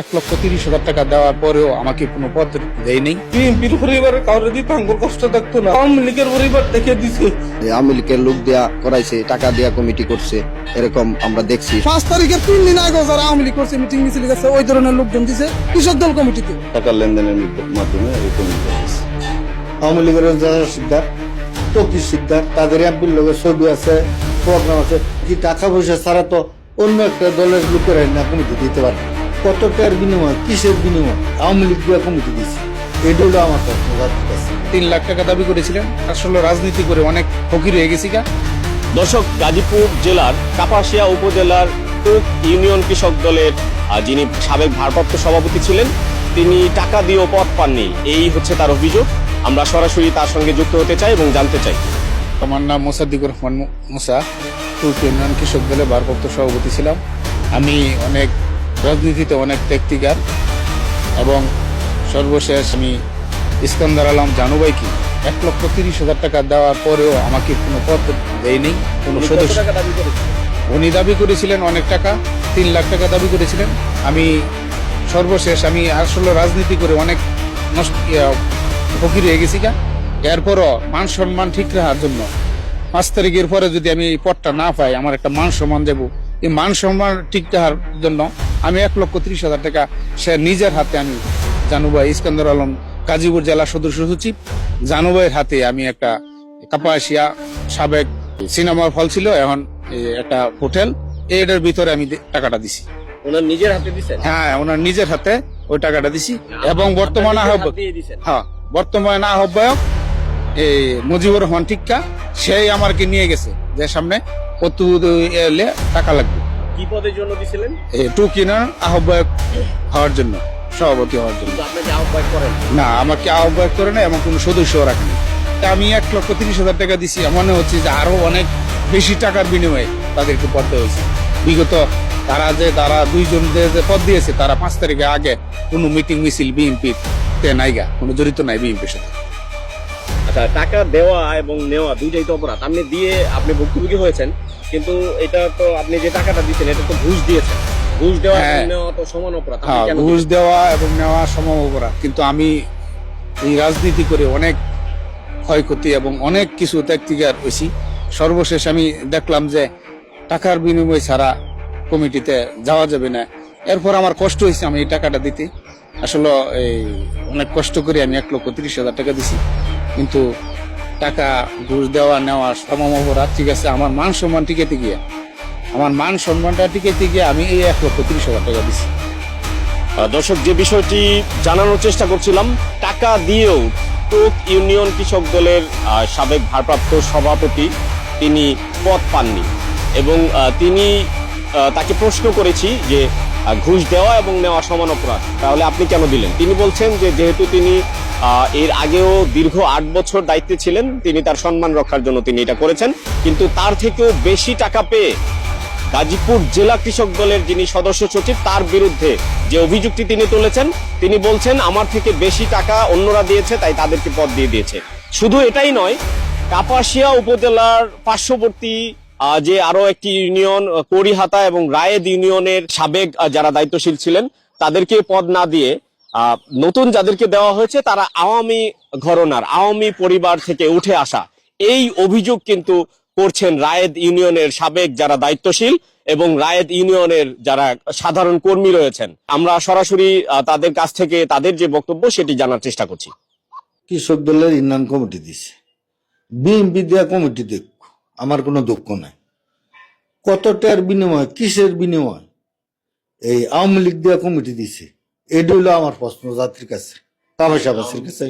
এক লক্ষ তিরিশ হাজার টাকা দেওয়ার পরেও আমাকে কোনো পদ দেয়নি। বিএনপির পরিবারের কাউরে দিতে আঙ্গুর কষ্ট থাকতো না আওয়ামী লীগের পরিবার দেখে দিছে। আওয়ামী লীগের লোক দেয়া করাইছে টাকা দেয়া কমিটি করছে এরকম আমরা দেখছি। পাঁচ তারিখের তিন দিন আগে যারা আওয়ামী লীগ করছে মিটিং মিছিল গেছে ওই ধরনের লোকজন দিছে কৃষক দল কমিটিতে। টাকা লেনদেনের মাধ্যমে এরকম। আওয়ামী লীগের যারা সিদ্ধার তকি সিদ্ধার তাদের এমপির লোকের ছবি আছে প্রোগ্রাম আছে। কি টাকা পয়সা ছাড়া তো অন্য একটা দলের লোকের না কমিটি দিতে পারে। কত টাকার বিনিময় কিসের বিনিময়? আওয়ামী লীগ দিয়ে কমিটি দিচ্ছে এটা হলো আমার কাছে তিন লাখ টাকা দাবি করেছিলেন। আসলে রাজনীতি করে অনেক ফকির হয়ে গেছি দর্শক গাজীপুর জেলার কাপাসিয়া উপজেলার টুক ইউনিয়ন কৃষক দলের যিনি সাবেক ভারপ্রাপ্ত সভাপতি ছিলেন তিনি টাকা দিয়েও পথ পাননি। এই হচ্ছে তার অভিযোগ। আমরা সরাসরি তার সঙ্গে যুক্ত হতে চাই এবং জানতে চাই। আমার নাম মোসাদ্দিকুর রহমান মুসা টুক ইউনিয়ন কৃষক দলের ভারপ্রাপ্ত সভাপতি ছিলাম। আমি অনেক রাজনীতিতে অনেক ত্যাক্তিকার এবং সর্বশেষ আমি ইস্কান্দার আলম জানুবাই কি? এক লক্ষ তিরিশ হাজার টাকা দেওয়ার পরেও আমাকে কোনো পদ দেয়নি কোনো সদস্য উনি দাবি করেছিলেন অনেক টাকা তিন লাখ টাকা দাবি করেছিলেন। আমি সর্বশেষ আমি আসলে রাজনীতি করে অনেক নষ্ট ফকির হয়ে গেছি গা। এরপরও মান সম্মান ঠিক রাখার জন্য পাঁচ তারিখের পরে যদি আমি এই পদটা না পাই আমার একটা মান সম্মান দেব এই মান সম্মান ঠিক রাখার জন্য আমি এক লক্ষ ত্রিশ হাজার টাকা সে নিজের হাতে আমি জানুবাই ইস্কান্দার আলম গাজীপুর জেলা সদস্য সচিব। জানুভাইয়ের হাতে আমি একটা কাপাসিয়া সাবেক সিনেমার ফল ছিল এখন একটা হোটেল। এটার ভিতরে আমি টাকাটা দিছি। ওনার নিজের হাতে দিচ্ছেন হ্যাঁ ওনার নিজের হাতে ওই টাকাটা দিছি। এবং বর্তমান হ্যাঁ বর্তমান আহ্বায়ক এই মুজিবুর রহমান টিক্কা সেই আমাকে নিয়ে গেছে যে সামনে কত এলে টাকা লাগবে। কি পদের জন্য দিছিলেন? টু কিনার আহ্বায়ক হওয়ার জন্য সভাপতি হওয়ার জন্য। আপনাকে আহ্বায়ক করেন। না আমাকে আহ্বায়ক করে না এবং কোনো সদস্য রাখেনি। আমি এক লক্ষ তিরিশ হাজার টাকা দিছি মনে হচ্ছে যে আরও অনেক বেশি টাকার বিনিময়ে তাদেরকে পদ দেওয়া হয়েছে। বিগত তারা যে তারা দুইজন যে যে পদ দিয়েছে তারা পাঁচ তারিখে আগে কোনো মিটিং মিছিল বিএনপি তে নাইগা কোনো জড়িত নাই বিএনপির সাথে। আচ্ছা টাকা দেওয়া এবং নেওয়া দুইটাই তো অপরাধ। আপনি দিয়ে আপনি ভুক্তভোগী হয়েছেন। কিন্তু এটা তো আপনি যে টাকাটা দিচ্ছেন এটা তো ঘুষ দিয়েছেন। ঘুষ দেওয়া হ্যাঁ। নেওয়া তো সমান অপরাধ। হ্যাঁ ঘুষ দেওয়া এবং নেওয়া সম অপরাধ। কিন্তু আমি এই রাজনীতি করে অনেক ক্ষয়ক্ষতি এবং অনেক কিছু ত্যাক্তিকার হয়েছি। সর্বশেষ আমি দেখলাম যে টাকার বিনিময় ছাড়া কমিটিতে যাওয়া যাবে না। এরপর আমার কষ্ট হয়েছে আমি এই টাকাটা দিতে। আসলে এই অনেক কষ্ট করে আমি এক লক্ষ তিরিশ হাজার টাকা দিছি। কিন্তু টাকা ঘুষ দেওয়া নেওয়া সম অপরাধ ঠিক আছে আমার মান সম্মান টিকেতে গিয়ে আমার মান সম্মানটা টিকেতে গিয়ে আমি এই এক লক্ষ তিরিশ হাজার টাকা আহ, দর্শক যে বিষয়টি জানানোর চেষ্টা করছিলাম টাকা দিয়েও টোক ইউনিয়ন কৃষক দলের সাবেক ভারপ্রাপ্ত সভাপতি তিনি পদ পাননি এবং তিনি তাকে প্রশ্ন করেছি যে ঘুষ দেওয়া এবং নেওয়া সমান অপরাধ তাহলে আপনি কেন দিলেন? তিনি বলছেন যে যেহেতু তিনি এর আগেও দীর্ঘ আট বছর দায়িত্বে ছিলেন। তিনি তার সম্মান রক্ষার জন্য তিনি এটা করেছেন। কিন্তু তার থেকেও বেশি টাকা পেয়ে গাজীপুর জেলা কৃষক দলের যিনি সদস্য সচিব তার বিরুদ্ধে যে অভিযোগটি তিনি তুলেছেন তিনি বলছেন আমার থেকে বেশি টাকা অন্যরা দিয়েছে তাই তাদেরকে পদ দিয়ে দিয়েছে। শুধু এটাই নয় কাপাসিয়া উপজেলার পার্শ্ববর্তী যে আরও একটি ইউনিয়ন আহ, কড়িহাতা এবং রায়েদ ইউনিয়নের সাবেক যারা দায়িত্বশীল ছিলেন তাদেরকে পদ না দিয়ে নতুন যাদেরকে দেওয়া হয়েছে, তারা আওয়ামী ঘরনার, আওয়ামী পরিবার থেকে উঠে আসা। এই অভিযোগ কিন্তু করছেন রায়েদ ইউনিয়নের সাবেক যারা দায়িত্বশীল এবং রায়েদ ইউনিয়নের যারা সাধারণ কর্মী রয়েছেন। আমরা সরাসরি তাদের কাছ থেকে তাদের যে বক্তব্য, সেটি জানার চেষ্টা করছি। কৃষক দলের ইউনিয়ন কমিটি দিছে। বিএনপি দেওয়া কমিটি দেখ আমার কোনো দুঃখ নাই। কতটার বিনিময়, কিসের বিনিময়? এই আওয়ামী লীগ দেওয়া কমিটি দিছে। এটা হলো আমার প্রশ্ন জাতির কাছে কামাশাবাসীর কাছে।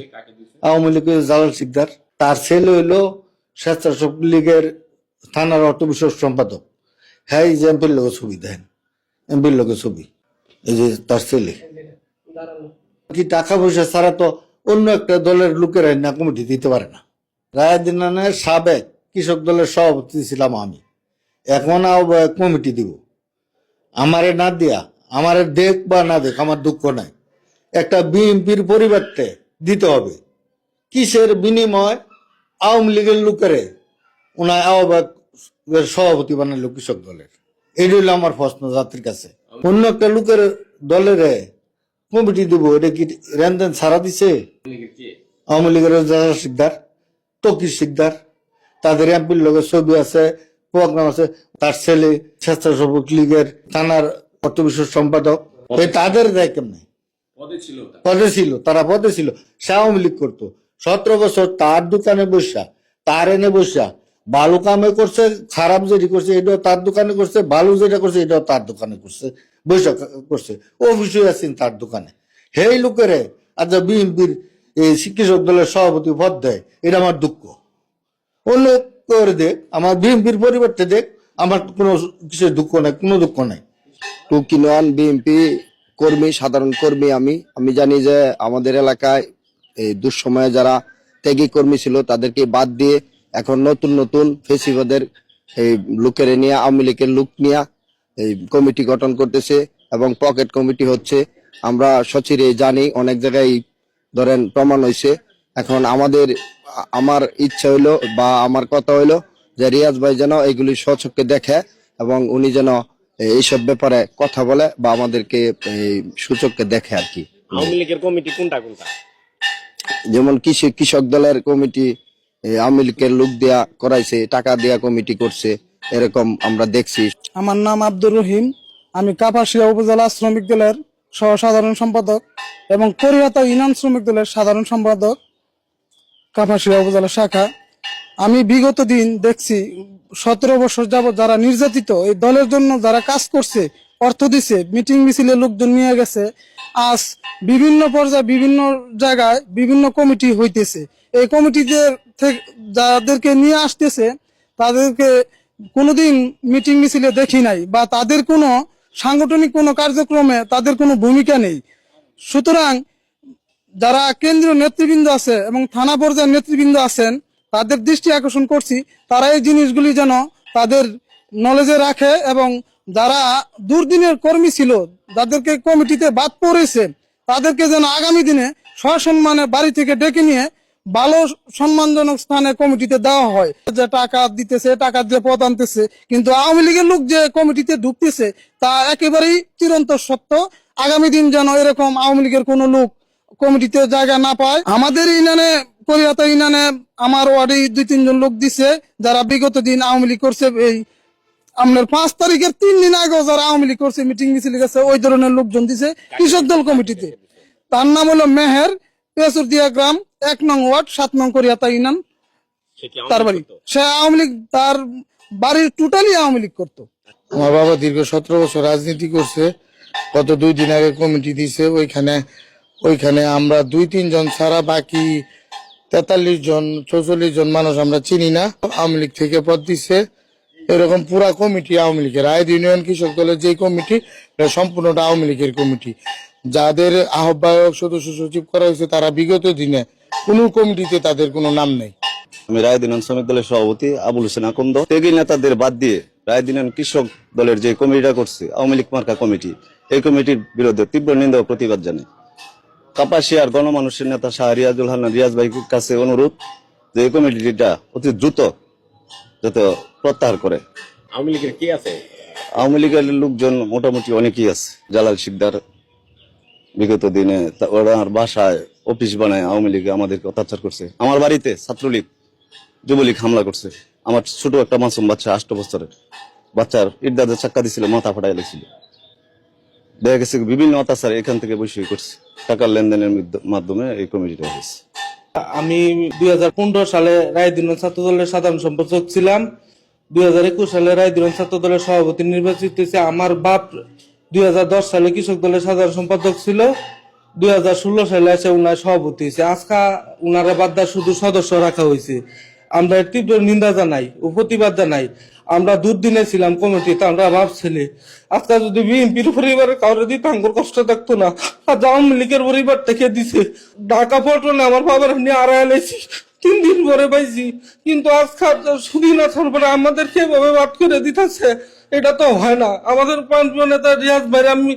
আওয়ামী লীগের জালাল শিকদার, তার ছেলে হইল স্বেচ্ছাসেবক লীগের থানার অর্থ বিষয়ক সম্পাদক। হ্যাঁ এই যে এমপির লোকের ছবি দেন এমপির লোকের ছবি, এই যে তার ছেলে। কি টাকা পয়সা ছাড়া তো অন্য একটা দলের লোকেরা না কমিটি দিতে পারে না। রায়দিনের সাবেক কৃষক দলের সভাপতি ছিলাম আমি। এখন আহ্বায়ক কমিটি দিব। আমারে না দিয়া আমারে দেখ বা না দেখ, আমার দুঃখ নাই। একটা বিএনপির পরিবারতে দিতে হবে। কিসের বিনিময়? আওয়ামী লীগের লোকেরে। ওনার আহ্বায়ক সভাপতি বানাইলো কৃষক দলের। এই হইল আমার প্রশ্ন জাতির কাছে। অন্য একটা লোকের দলের কমিটি দেবো, এটা কি রেনদেন ছাড়া দিছে? আওয়ামী লীগের যারা শিকদার তকির শিকদার, তাদের এমপির লোকের ছবি আছে, প্রোগ্রাম আছে, তার ছেলে স্বেচ্ছাসেবক লীগের থানার সম্পাদক। তাদের দেয় কেমনে? পদে ছিল তারা। পদে ছিল সে আওয়ামী লীগ করতো। সতেরো বছর তার দোকানে বসা তার এনে বসা বালু কামে করছে খারাপ যেটি করছে এটাও তার দোকানে করছে বালু যেটা করছে এটাও তার দোকানে করছে বৈশা করছে। অফিসে আছেন তার দোকানে। সেই লোকেরে আজ বিএনপির এই কৃষক দলের সভাপতি পদ দেয় এটা আমার দুঃখ। অন্য করে দেখ আমার বিএনপির পরিবর্তে দেখ আমার কোনো কিছু দুঃখ নাই কোনো দুঃখ নাই। টুকি নন বিএনপি কর্মী, সাধারণ কর্মী আমি। আমি জানি যে আমাদের এলাকায় এই দুঃসময়ে যারা ত্যাগী কর্মী ছিল, তাদেরকে বাদ দিয়ে এখন নতুন নতুন ফেসিবাদের এই লোকের নিয়ে, আওয়ামী লীগের লোক নিয়ে এই কমিটি গঠন করতেছে এবং পকেট কমিটি হচ্ছে। আমরা সচিরে জানি, অনেক জায়গায় ধরেন প্রমাণ হয়েছে এখন আমাদের, আমার ইচ্ছা হইল বা আমার কথা হইল যে রিয়াজ ভাই যেন এগুলি স্বচক্ষে দেখে এবং উনি যেন এইসব ব্যাপারে কথা বলে বা আমাদেরকে এই সূচককে দেখে আর কি। আওয়ামী লীগের কমিটি কোনটা কোনটা? যেমন কৃষি কৃষক দলের কমিটি আওয়ামী লীগের লোক দেয়া করাইছে টাকা দেয়া কমিটি করছে এরকম আমরা দেখছি। আমার নাম আব্দুর রহিম। আমি কাপাসিয়া উপজেলা শ্রমিক দলের সহ সাধারণ সম্পাদক এবং করিয়াতা ইউনিয়ন শ্রমিক দলের সাধারণ সম্পাদক কাপাসিয়া উপজেলা শাখা। আমি বিগত দিন দেখছি সতেরো বছর যাবৎ যারা নির্যাতিত, এই দলের জন্য যারা কাজ করছে, অর্থ দিছে, মিটিং মিছিলে লোকজন নিয়ে গেছে, আজ বিভিন্ন পর্যায়ে, বিভিন্ন জায়গায় বিভিন্ন কমিটি হইতেছে। এই কমিটিতে যাদেরকে নিয়ে আসতেছে, তাদেরকে কোনোদিন মিটিং মিছিলে দেখি নাই বা তাদের কোনো সাংগঠনিক কোনো কার্যক্রমে তাদের কোনো ভূমিকা নেই। সুতরাং যারা কেন্দ্রীয় নেতৃবৃন্দ আছে এবং থানা পর্যায়ের নেতৃবৃন্দ আছেন তাদের দৃষ্টি আকর্ষণ করছি, তারা এই জিনিসগুলি যেন তাদের নলেজে রাখে এবং যারা দুর্দিনের কর্মী ছিল, যাদেরকে কমিটিতে বাদ পড়েছে, তাদেরকে যেন আগামী দিনে সসম্মানে বাড়ি থেকে ডেকে নিয়ে ভালো সম্মানজনক স্থানে কমিটিতে দেওয়া হয়। যে টাকা দিতেছে টাকা দিয়ে পদ আনতেছে, কিন্তু আওয়ামী লীগের লোক যে কমিটিতে ঢুকতেছে, তা একেবারেই চিরন্ত সত্য। আগামী দিন যেন এরকম আওয়ামী লীগের কোনো লোক কমিটিতে জায়গা না পায়। আমাদের ইনানে করিয়াতা আমার ওয়ার্ডে দুই তিনজন লোক দিছে যারা বিগত দিন আওয়ামী লীগ করছে এই আপনার পাঁচ তারিখের তিন দিন আগেও যারা আওয়ামী লীগ করছে মিটিং মিছিল গেছে ওই ধরনের লোকজন দিছে কৃষক দল কমিটিতে। তার নাম হলো মেহের পেসুরদিয়া গ্রাম এক নং ওয়ার্ড সাত নং করিয়াতা ইনান তার বাড়ি। সে আওয়ামী লীগ তার বাড়ির টোটালি আওয়ামী লীগ করতো। আমার বাবা দীর্ঘ সতেরো বছর রাজনীতি করছে গত দুই দিন আগে কমিটি দিছে ওইখানে ওইখানে আমরা দুই তিনজন ছাড়া বাকি তেতাল্লিশ জন, চৌচল্লিশ জন মানুষ আমরা চিনি না। আওয়ামী লীগ থেকে পদ দিছে। এরকম পুরা কমিটি আওয়ামী লীগের। আয় ইউনিয়ন কৃষক দলের যে কমিটি সম্পূর্ণটা আওয়ামী লীগের কমিটি। যাদের আহ্বায়ক সদস্য সচিব করা হয়েছে, তারা বিগত দিনে কোনো কমিটিতে তাদের কোনো নাম নেই। আমি রায়দিনান শ্রমিক দলের সভাপতি আবুল হোসেন আকন্দ। ত্যাগী নেতাদের বাদ দিয়ে রায়দিনান কৃষক দলের যে কমিটিটা করছে, আওয়ামী লীগ মার্কা কমিটি, এই কমিটির বিরুদ্ধে তীব্র নিন্দা প্রতিবাদ জানাই। কাপাসিয়ার গণমানুষের নেতা শাহ রিয়াজুল হান্নান রিয়াজ ভাইয়ের কাছে অনুরোধ যে এই কমিটিটা অতি দ্রুত যাতে প্রত্যাহার করে। আওয়ামী লীগের কি আছে? আওয়ামী লীগের লোকজন মোটামুটি অনেকেই আছে। জালাল শিকদার বিগত দিনে ওনার বাসায় অফিস বানায় আওয়ামী লীগ আমাদেরকে অত্যাচার করছে। আমার বাড়িতে ছাত্রলীগ যুবলীগ হামলা করছে। আমার ছোট একটা মাসুম বাচ্চা আষ্ট বছরের। বাচ্চার ইটদাদের চাক্কা দিছিল মাথা ফাটাই লেগেছিল। দেখা গেছে বিভিন্ন অত্যাচার এখান থেকে বসে করছে। টাকার লেনদেনের মাধ্যমে এই কমিটিটা হয়েছে। আমি দুই হাজার পনেরো সালে রায়দিন ছাত্র দলের সাধারণ সম্পাদক ছিলাম। দুই হাজার একুশ সালে রায়দিন ছাত্র দলের সভাপতি নির্বাচিত হয়েছে। আমার বাপ দুই হাজার দশ সালে কৃষক দলের সাধারণ সম্পাদক ছিল। দুই হাজার ষোলো সালে এসে উনার সভাপতি হয়েছে। আজকা উনারা বাদ শুধু সদস্য রাখা হয়েছে। আমরা তীব্র নিন্দা জানাই ও প্রতিবাদ জানাই। আমরা দুদিনে ছিলাম কমিটিতে আমরা ভাবছিলি আজকে যদি বিএনপির পরিবারের কাউরে দিত, আঙ্গুর কষ্ট থাকতো না। আর আওয়ামী লীগের পরিবার থেকে দিছে। ঢাকা পল্টনে আমার বাবার নিয়ে আড়াই লেছি তিন দিন পরে পাইছি। কিন্তু আজকাল সুদিন আসার পরে আমাদেরকে এভাবে বাদ করে দিতেছে। এটা তো হয় না। আমাদের পাঁচ নেতা রিয়াজ ভাই, আমি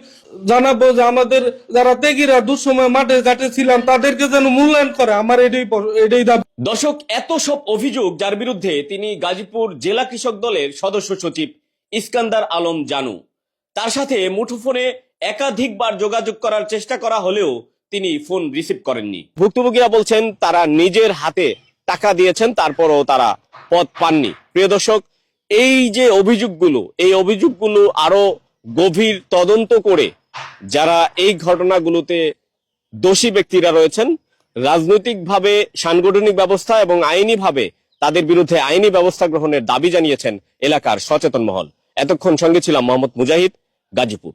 জানাব যে আমাদের যারা তেগিরা দুঃসময় মাঠে ঘাটে ছিলাম, তাদেরকে যেন মূল্যায়ন করে। আমার এটাই এটাই দাবি। দর্শক, এত সব অভিযোগ যার বিরুদ্ধে তিনি গাজীপুর জেলা কৃষক দলের সদস্য সচিব ইস্কান্দার আলম জানু। তার সাথে মুঠোফোনে একাধিকবার যোগাযোগ করার চেষ্টা করা হলেও তিনি ফোন রিসিভ করেননি। ভুক্তভোগীরা বলছেন, তারা নিজের হাতে টাকা দিয়েছেন, তারপরও তারা পদ পাননি। প্রিয় দর্শক এই যে অভিযোগগুলো, এই অভিযোগগুলো আরও গভীর তদন্ত করে যারা এই ঘটনাগুলোতে দোষী ব্যক্তিরা রয়েছেন, রাজনৈতিকভাবে সাংগঠনিক ব্যবস্থা এবং আইনিভাবে তাদের বিরুদ্ধে আইনি ব্যবস্থা গ্রহণের দাবি জানিয়েছেন এলাকার সচেতন মহল। এতক্ষণ সঙ্গে ছিলাম মোহাম্মদ মুজাহিদ, গাজীপুর।